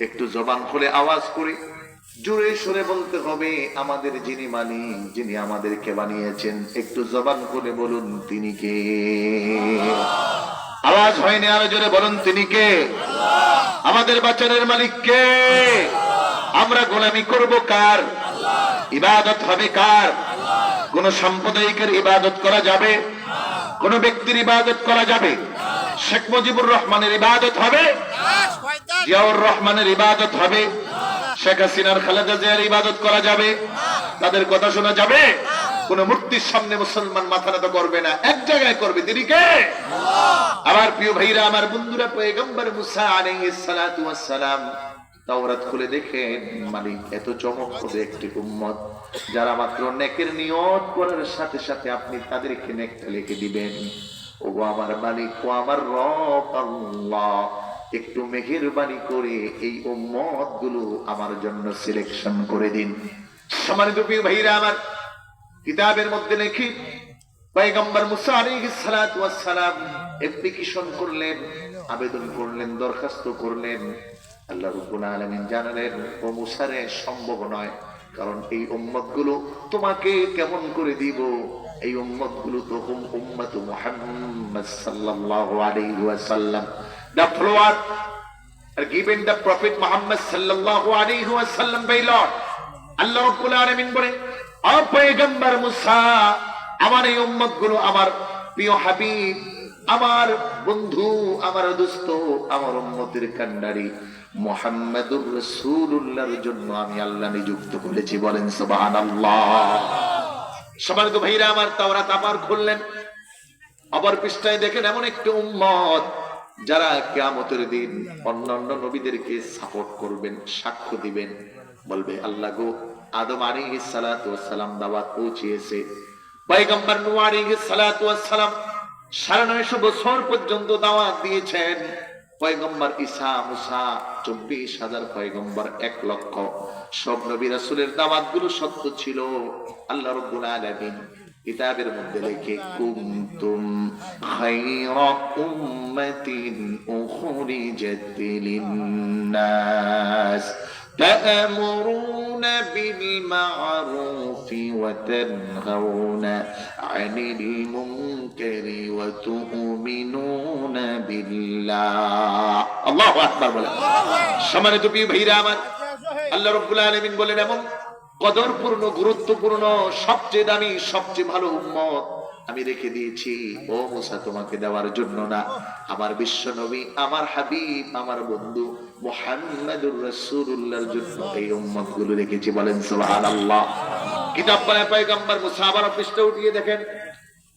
একটু জবান খুলে আওয়াজ করে। জোরে সরে বলতে হবে, আমাদের যিনি মালিক যিনি আমাদেরকে বানিয়েছেন, একটু জবান খুলে বলুন তিনি কে? আওয়াজ হয়নি আরও জোরে বলুন তিনি কে? আমাদের বাচ্চাদের মালিক কে? আমরা গোলামি করব কার? ইবাদত হবে কার? কোন সাম্প্রদায়িকের ইবাদত করা যাবে? কোন ব্যক্তির ইবাদত করা যাবে? শেখ মুজিবুর রহমানের ইবাদত হবে? জিয়াউর রহমানের ইবাদত হবে। শেখ হাসিনার খালেদা জিয়ার ইবাদত করা যাবে। তাদের কথা শোনা যাবে। কোন মূর্তির সামনে মুসলমান মাথা নত করবে না। এক জায়গায় করবে। তিনি কে? আমার প্রিয় ভাইরা, আমার বন্ধুরা, পয়গম্বর মুসা আলাইহিস তাওরাত খুলে মালিক এত চমকপ্রদ একটি উম্মত, যারা মাত্র নেকের নিয়ত করার সাথে সাথে আপনি তাদেরকে নেকটা লিখে দিবেন। ও আমার মালিক, ও আমার রব, আল্লাহ। একটু মেহেরবানি করে এই উম্মতগুলো আমার জন্য সিলেকশন করে দিন। সম্মানিত প্রিয় ভাইরা, আমার কিতাবের মধ্যে লিখি, পয়গম্বর মুসা সালাম অ্যাপ্লিকেশন করলেন, আবেদন করলেন, দরখাস্ত করলেন। আল্লাহ রব্বুল আলামিন জানালেন, ও মুসারে সম্ভব নয়, কারণ এই উম্মতগুলো তোমাকে কেমন করে দিব? এই উম্মতগুলো তো উম্মত মুহাম্মদ সাল্লাল্লাহু আলাইহি ওয়াসাল্লাম। The flower are given the prophet Muhammad sallallahu alayhi wa sallam by Lord. আল্লাহ রাব্বুল আলামিন বলে ও পয়গম্বর আমার এই উম্মতগুলো আমার প্রিয় হাবিব, আমার বন্ধু, আমার দোস্ত, আমার উম্মতের কান্ডারি মোহাম্মদুর রাসূলুল্লাহর জন্য আমি আল্লাহ নিযুক্ত করেছি। বলেন, সুবহানাল্লাহ। সম্মানিত ভাইরা আমার তাওরাত আবার খুললেন। আবার পৃষ্ঠায় দেখেন এমন একটি উম্মত যারা কেয়ামতের দিন অন্যান্য নবীদেরকে সাপোর্ট করবেন, সাক্ষ্য দিবেন, বলবে, আল্লাহ গো, আদম আলী সালাম দাওয়াত পৌঁছিয়েছে। পয়গম্বর সালাম সাড়ে নয়শো বছর পর্যন্ত দাওয়াত দিয়েছেন। পয়গম্বর ঈসা, মুসা, চব্বিশ হাজার পয়গম্বর, এক লক্ষ। সব নবী রাসূলের দাওয়াতগুলো সত্য ছিল। আল্লাহ রব্বুল আলামিন কিতাবের মধ্যে লেখে কুনতুম খায়রা উম্মাতিন উখরিজাত লিন-নাস تأمرون بالمعروف وتنهون عن المنكر وتؤمنون بالله الله أكبر বলেন সম্মানিত প্রিয় ভাইরা আমার আল্লাহ রব্বুল আলামিন বলেন এমন কদরপূর্ণ গুরুত্বপূর্ণ সবচেয়ে দামি সবচেয়ে ভালো উম্মত আমি রেখে দিয়েছি ও মুসা তোমাকে দেওয়ার জন্য না আমার বিশ্ব নবী আমার হাবিব আমার বন্ধু মুহাম্মাদুর রাসূলুল্লাহর জন্য এই উম্মত গুলো রেখেছি বলেন সুবহানাল্লাহ কিতাব পড়ে পয়গম্বর মুসা আবার পৃষ্ঠা উঠিয়ে দেখেন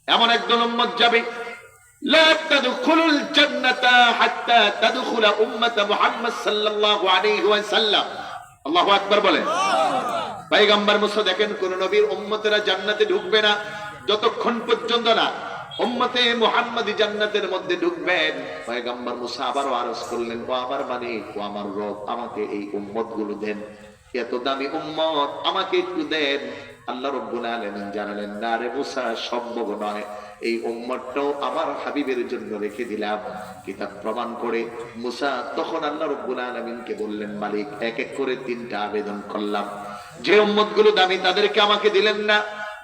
এমন একদল উম্মত যাবে لا تدخلوا الجنة حتى تدخل أمة محمد صلى الله عليه وسلم الله أكبر বলেন পয়গম্বর মুসা দেখেন, কোন নবীর উম্মতেরা জান্নাতে ঢুকবে না। যতক্ষণ পর্যন্ত না উম্মতে মুহাম্মাদি জান্নাতের মধ্যে ঢুকবেন, পয়গম্বর মুসা আবারও আরজ করলেন, ও আমার মালিক ও আমার রব, আমাকে এই উম্মতগুলো দেন। এত দামি উম্মত, আমাকে একটু দেন। আল্লাহ রব্বুল আলামিন জানালেন, না রে মুসা, সম্ভব নয়। এই উম্মতটাও আমার হাবিবের জন্য রেখে দিলাম। কিতাব প্রমাণ করে মুসা তখন আল্লাহ রব্বুল আলামিনকে বললেন, মালিক, এক এক করে তিনটা আবেদন করলাম। যে উম্মতগুলো দামি তাদেরকে আমাকে দিলেন না।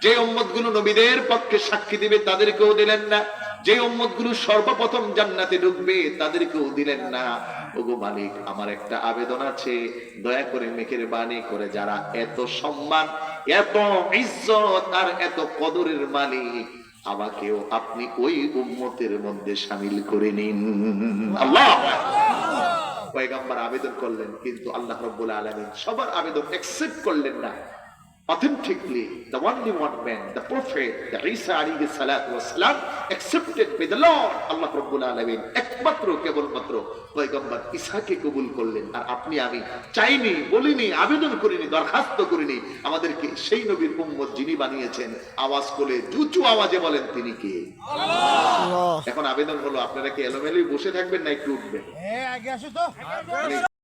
যে উম্মতগুলো নবীদের পক্ষে সাক্ষী দিবে তাদেরকেও দিলেন না। যে উম্মতগুলো সর্বপ্রথম জান্নাতে ঢুকবে তাদেরকেও দিলেন না। ওগো মালিক, আমার একটা আবেদন আছে। দয়া করে মেঘের বাণী করে যারা এত সম্মান, এত ইজ্জত আর এত কদরের মালিক, আমাকেও আপনি ওই উম্মতের মধ্যে সামিল করে নিন। আল্লাহ পয়গাম্বার আবেদন করলেন কিন্তু আল্লাহ রব্বুল আলমিন সবার আবেদন অ্যাকসেপ্ট করলেন না। Authentically the only one man the prophet the Isa alayhi salatu wasalam accepted by the Lord Allah Rabbul Alamin একমাত্র কেবলমাত্র পয়গম্বর ঈসাকে কবুল করলেন। আর আপনি আমি চাইনি বলিনি আবেদন করিনি দরখাস্ত করিনি। আমাদেরকে সেই নবীর উম্মত যিনি বানিয়েছেন আওয়াজ করে জুচু আওয়াজে বলেন তিনি কে? এখন আবেদন হলো আপনারা কি এলোমেলোই বসে থাকবেন না একটু উঠবেন? হ্যাঁ আগে আসো তো।